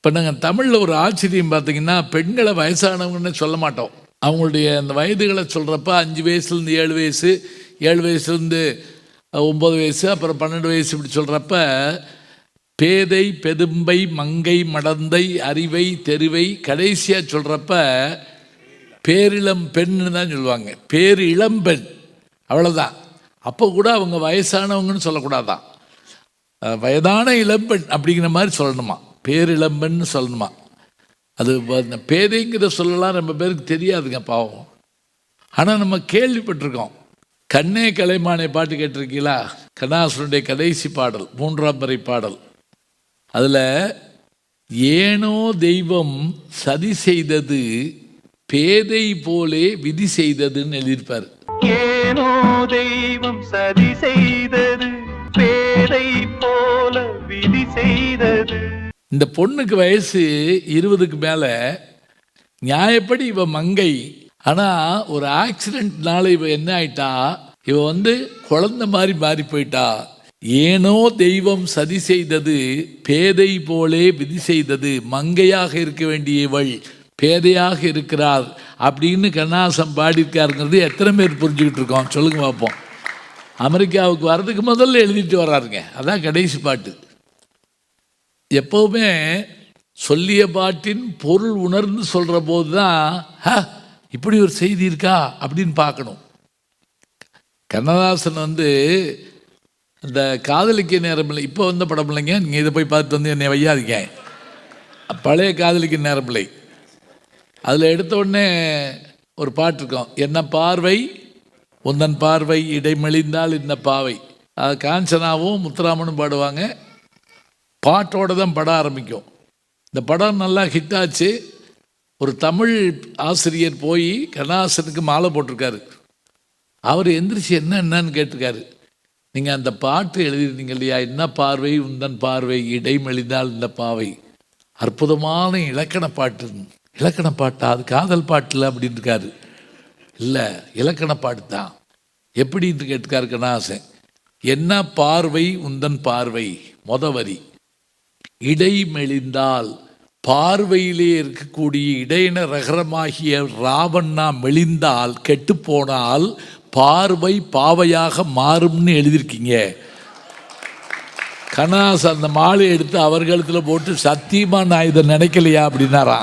இப்போ நாங்கள் தமிழில் ஒரு ஆச்சரியம் பார்த்தீங்கன்னா பெண்களை வயசானவங்கன்னு சொல்ல மாட்டோம். அவங்களுடைய அந்த வயதுகளை சொல்கிறப்ப அஞ்சு வயசுலேருந்து ஏழு வயசு ஏழு வயசுலேருந்து ஒம்பது வயசு அப்புறம் பன்னெண்டு வயசு இப்படி சொல்கிறப்ப பேதை பெதும்பை மங்கை மடந்தை அறிவை தெருவை கடைசியாக சொல்கிறப்ப பேரிளம் பெண்ணுன்னு தான் சொல்லுவாங்க. பேர் இளம்பெண் அவ்வளோதான் அப்போ கூட அவங்க வயசானவங்கன்னு சொல்லக்கூடாதான். வயதான இளம்பெண் அப்படிங்கிற மாதிரி சொல்லணுமா? பேரிளம்பெண்ணு சொல்லணுமா? அது பேதைங்கிற சொல்லலாம் நம்ம பேருக்கு தெரியாதுங்க பாவம். ஆனால் நம்ம கேள்விப்பட்டிருக்கோம். கண்ணே கலைமானே பாட்டு கேட்டிருக்கீங்களா? கண்ணாசுருடைய கடைசி பாடல் மூன்றாம் முறை பாடல். அதில் ஏனோ தெய்வம் சதி செய்தது பேதை போலே விதி செய்ததுன்னு எழுதியிருப்பார். ஏனோ தெய்வம் சதி செய்தது பேதை போல விதி செய்தது. இந்த பொண்ணுக்கு வயசு இருபதுக்கு மேலே நியாயப்படி இவ மங்கை. ஆனால் ஒரு ஆக்சிடென்ட்னால இவ என்ன ஆயிட்டா? இவ வந்து குழந்தை மாதிரி மாறி போயிட்டா. ஏனோ தெய்வம் சதி செய்தது பேதை போலே விதி செய்தது மங்கையாக இருக்க வேண்டிய இவள் பேதையாக இருக்கிறார் அப்படின்னு கண்ணாசம் பாடியிருக்காருங்கிறது எத்தனை பேர் புரிஞ்சுக்கிட்டு இருக்கோம்? சொல்லுங்க பார்ப்போம். அமெரிக்காவுக்கு வர்றதுக்கு முதல்ல எழுதிட்டு வர்றாருங்க. அதான் கடைசி பாட்டு. எப்போவுமே சொல்லிய பாட்டின் பொருள் உணர்ந்து சொல்கிற போது தான் "ஹ, இப்படி ஒரு செய்தி இருக்கா? அப்படின்னு பார்க்கணும். கண்ணதாசன் வந்து இந்த காதலிக்க நேரம் இல்லை. இப்போ வந்த படம் இல்லைங்க. நீங்கள் இதை போய் பார்த்து வந்து என்னை வையாதீங்க. பழைய காதலிக்க நேரம் இல்லை. அதில் எடுத்த உடனே ஒரு பாட்டு இருக்கும். என்ன பார்வை? உந்தன் பார்வை இடைமெளிந்தால் இந்த பாவை. அது காஞ்சனாவும் முத்துராமனும் பாடுவாங்க. பாட்டோட தான் படம் ஆரம்பிக்கும். இந்த படம் நல்லா ஹிட் ஆச்சு. ஒரு தமிழ் ஆசிரியர் போய் கண்ணாசனுக்கு மாலை போட்டிருக்காரு. அவர் எந்திரிச்சு என்ன என்னன்னு கேட்டிருக்காரு. நீங்கள் அந்த பாட்டு எழுதியிருந்தீங்க இல்லையா? என்ன பார்வை? உந்தன் பார்வை இடைமெளிந்தால் இந்த பாவை. அற்புதமான இலக்கண பாட்டு. இலக்கண பாட்டா? அது காதல் பாட்டில் அப்படின்னு இருக்காரு இல்லை இலக்கண பாட்டு தான். எப்படின்ட்டு கேட்டுக்காரு கண்ணாசன் என்ன பார்வை? உந்தன் பார்வை. மொத வரி. இடை மெலிந்தால் பார்வையிலே இருக்கக்கூடிய இடையின ரகரமாகிய ராவண்ணா மெளிந்தால் கெட்டுப்போனால் பார்வை பாவையாக மாறும்னு எழுதியிருக்கீங்க. கணாஸ் அந்த மாலை எடுத்து அவர் போட்டு சத்தியமா நான் இதை நினைக்கலையா அப்படின்னாரா